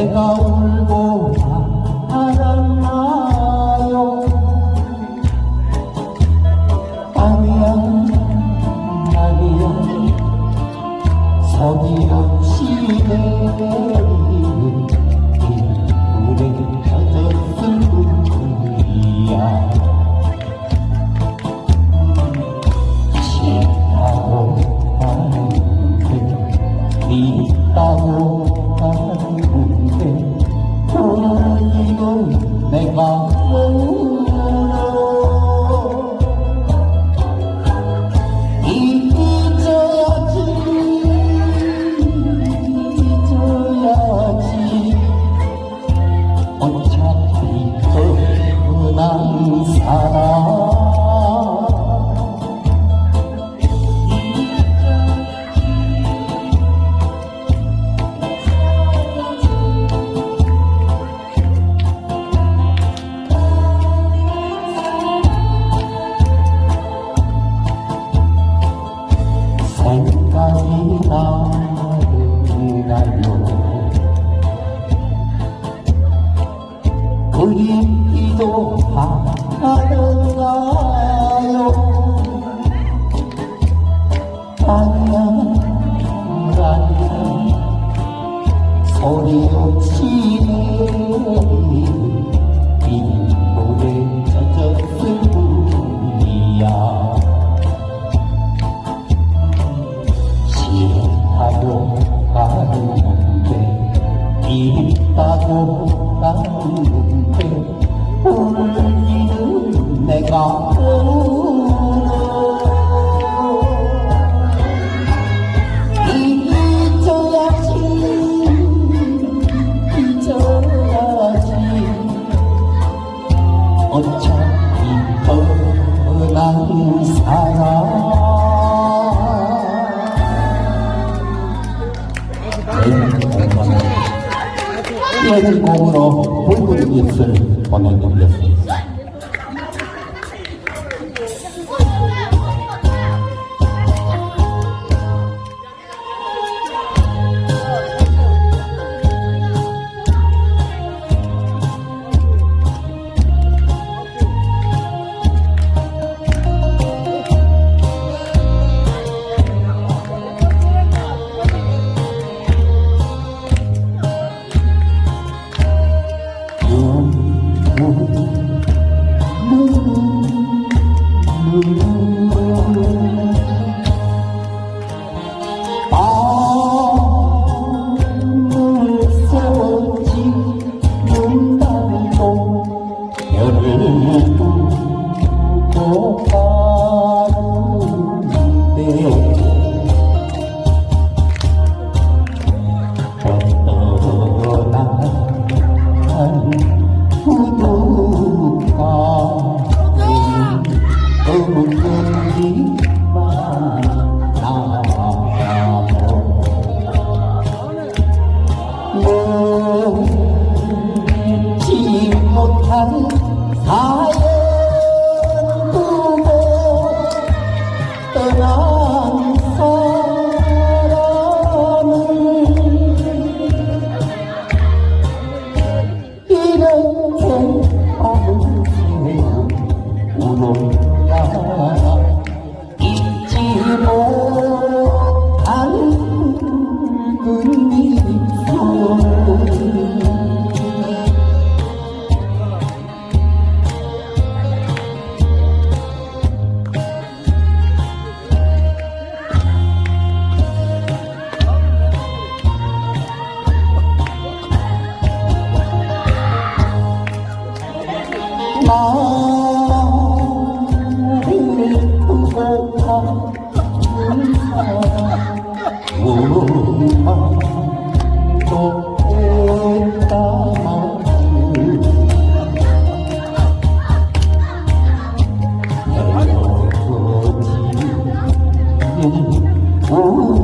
Elba 아니야 아니야 소리 없이 빈볼에 젖었을 뿐이야 싫다고 가는데 있다고 가는데 울기는 내가 이어진 곡으로 불굴 빛을 보내드리겠습니다. 울어야 잊지 미소 나 Oh.